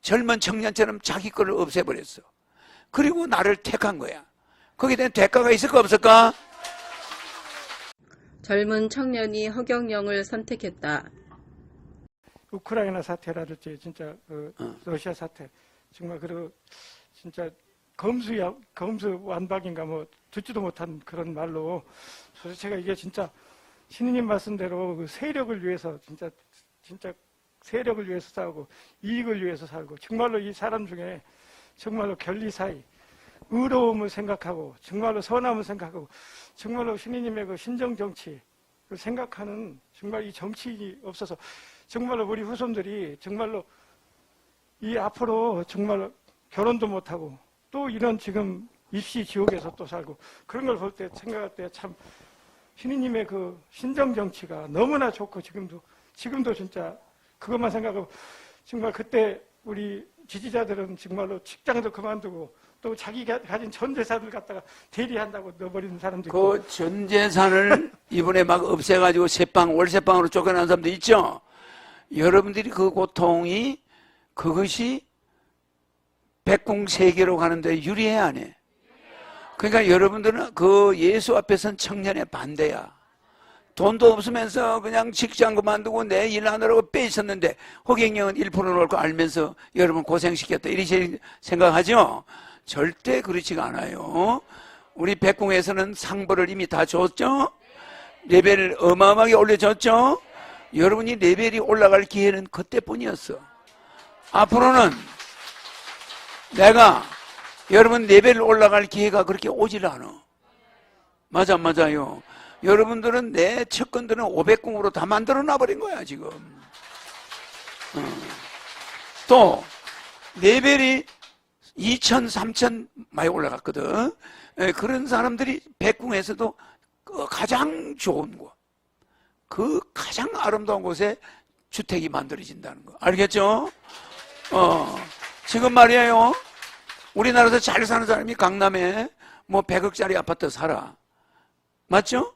젊은 청년처럼 자기 거를 없애버렸어. 그리고 나를 택한 거야. 거기에 대한 대가가 있을까 없을까? 젊은 청년이 허경영을 선택했다. 우크라이나 사태라든지 진짜 그 러시아 사태 정말 그리고 진짜 검수야 검수 완박인가 뭐 듣지도 못한 그런 말로 도대체가 이게 진짜 신인님 말씀대로 그 세력을 위해서 진짜 진짜 세력을 위해서 싸우고 이익을 위해서 살고 정말로 이 사람 중에 정말로 결리 사이 의로움을 생각하고 정말로 선함을 생각하고 정말로 신인님의 그 신정 정치 그 생각하는 정말 이 정치인이 없어서 정말로 우리 후손들이 정말로 이 앞으로 정말 결혼도 못하고 또 이런 지금 입시 지옥에서 또 살고 그런 걸 볼 때 생각할 때 참 신이님의 그 신정 정치가 너무나 좋고 지금도 지금도 진짜 그것만 생각하고 정말 그때 우리 지지자들은 정말로 직장도 그만두고 또 자기가 가진 전 재산을 갖다가 대리한다고 넣어버리는 사람도 있고 그 전 재산을 이번에 막 없애가지고 세방 월세방으로 쫓겨난 사람도 있죠. 여러분들이 그 고통이 그것이 백궁 세계로 가는데 유리해 안 해? 그러니까 여러분들은 그 예수 앞에선 청년의 반대야. 돈도 없으면서 그냥 직장 그만두고 내 일하느라고 빼 있었는데 허경영은 1% 넣을 거 알면서 여러분 고생시켰다. 이렇게 생각하죠? 절대 그렇지가 않아요. 우리 백궁에서는 상벌을 이미 다 줬죠? 레벨을 어마어마하게 올려줬죠? 여러분이 레벨이 올라갈 기회는 그때뿐이었어. 앞으로는 내가 여러분 레벨 올라갈 기회가 그렇게 오질 않아. 맞아, 맞아요. 여러분들은 내 채권들은 500궁으로 다 만들어 놔버린 거야, 지금. 어. 또, 레벨이 2천, 3천 많이 올라갔거든. 예, 그런 사람들이 백궁에서도 그 가장 좋은 곳, 그 가장 아름다운 곳에 주택이 만들어진다는 거. 알겠죠? 어, 지금 말이에요. 우리나라에서 잘 사는 사람이 강남에 뭐 100억짜리 아파트 살아. 맞죠?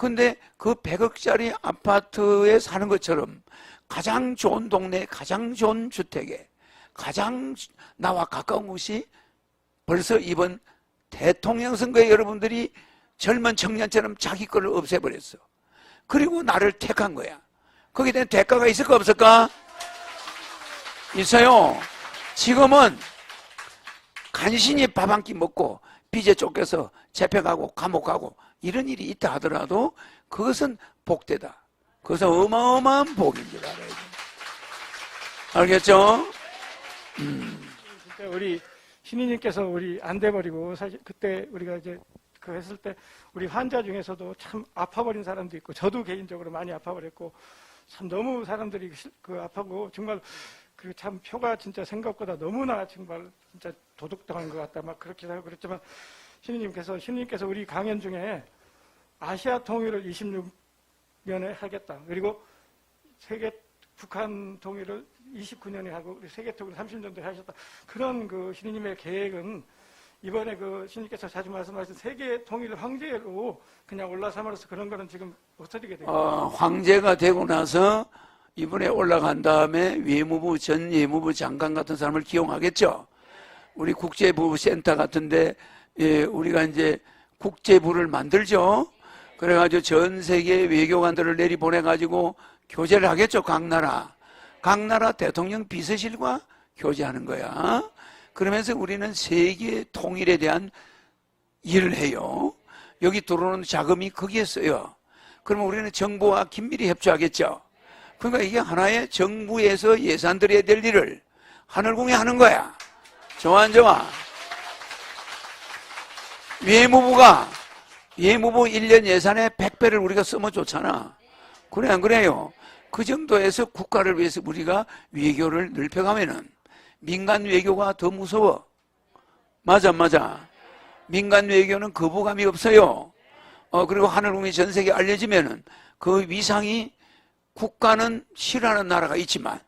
근데 그 100억짜리 아파트에 사는 것처럼 가장 좋은 동네, 가장 좋은 주택에 가장 나와 가까운 곳이 벌써 이번 대통령 선거에 여러분들이 젊은 청년처럼 자기 거를 없애버렸어. 그리고 나를 택한 거야. 거기에 대한 대가가 있을까 없을까? 있어요. 지금은 간신히 밥 한 끼 먹고 빚에 쫓겨서 잡혀가고 감옥 가고 이런 일이 있다 하더라도 그것은 복되다. 그것은 어마어마한 돼. 알겠죠? 진짜 우리 신인님께서 우리 안 돼버리고 사실 그때 우리가 이제 그 했을 때 우리 환자 중에서도 참 아파버린 사람도 있고 저도 개인적으로 많이 아파버렸고 참 너무 사람들이 실- 그 아파고 정말 그참 표가 진짜 생각보다 너무나 정말 진짜 도둑당한 것 같다 막 그렇게 하고 그랬지만 신인님께서 신인님께서 우리 강연 중에 아시아 통일을 26년에 하겠다 그리고 세계 북한 통일을 29년에 하고 우리 세계 통일 30년도에 하셨다. 그런 그 신님의 계획은 이번에 그 신님께서 자주 말씀하신 세계 통일 황제로 그냥 올라삼으로써 그런 거는 지금 없어지게 되고 어, 황제가 되고 나서 이번에 올라간 다음에 외무부 전 외무부 장관 같은 사람을 기용하겠죠. 우리 국제부 센터 같은데 예, 우리가 이제 국제부를 만들죠. 그래가지고 전 세계 외교관들을 내리 보내가지고 교제를 하겠죠. 각 나라. 각 나라 대통령 비서실과 교제하는 거야. 그러면서 우리는 세계 통일에 대한 일을 해요. 여기 들어오는 자금이 거기에 써요. 그러면 우리는 정부와 긴밀히 협조하겠죠. 그러니까 이게 하나의 정부에서 예산 들여야 될 일을 하늘궁이 하는 거야. 좋아, 안 좋아? 외무부가 외무부 1년 예산에 100배를 우리가 써먹줬잖아. 그래, 안 그래요? 그 정도에서 국가를 위해서 우리가 외교를 넓혀가면은 민간 외교가 더 무서워. 맞아, 맞아. 민간 외교는 거부감이 없어요. 어, 그리고 하늘궁이 전 세계에 알려지면은 그 위상이 국가는 싫어하는 나라가 있지만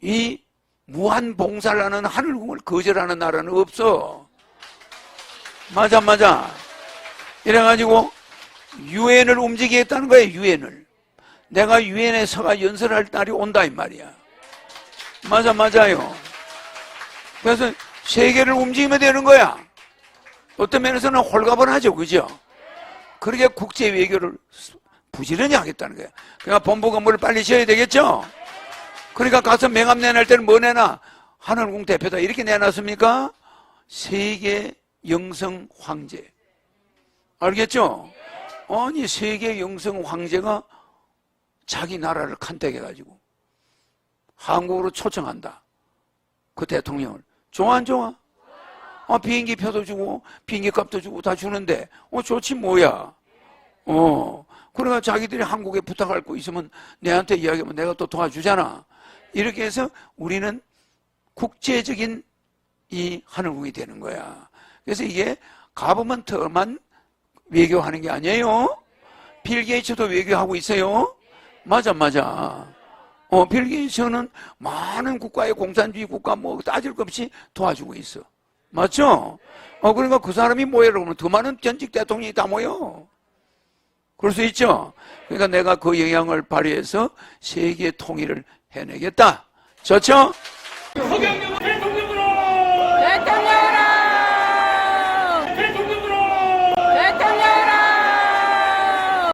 이 무한 봉사를 하는 하늘궁을 거절하는 나라는 없어. 맞아, 맞아. 이래가지고 유엔을 움직이겠다는 거예요, 유엔을. 내가 유엔에 서가 연설할 날이 온다 이 말이야. 맞아, 맞아요. 그래서 세계를 움직이면 되는 거야. 어떤 면에서는 홀가분하죠, 그죠? 그러게 국제 외교를 부지런히 하겠다는 거야. 그러니까 본부가 뭘 빨리 지어야 되겠죠? 그러니까 가서 명함 내놓을 때는 뭐 내놔? 하늘궁 대표다. 이렇게 내놨습니까? 세계 영성 황제. 알겠죠? 아니, 세계 영성 황제가 자기 나라를 컨택해 가지고 한국으로 초청한다. 그 대통령을. 좋아, 안 좋아? 어, 비행기 표도 주고, 비행기 값도 주고 다 주는데, 어, 좋지, 뭐야. 어. 그러니까 자기들이 한국에 부탁할 거 있으면 내한테 이야기하면 내가 또 도와주잖아. 이렇게 해서 우리는 국제적인 이 하늘국이 되는 거야. 그래서 이게 가버먼트만 외교하는 게 아니에요. 빌 게이츠도 외교하고 있어요. 맞아, 맞아. 어, 빌 게이츠는 많은 국가의 공산주의 국가 뭐 따질 것 없이 도와주고 있어. 맞죠? 어, 그러니까 그 사람이 뭐야, 그러면 더 많은 전직 대통령이 다 모여. 그럴 수 있죠? 그러니까 내가 그 영향을 발휘해서 세계 통일을 해내겠다. 좋죠?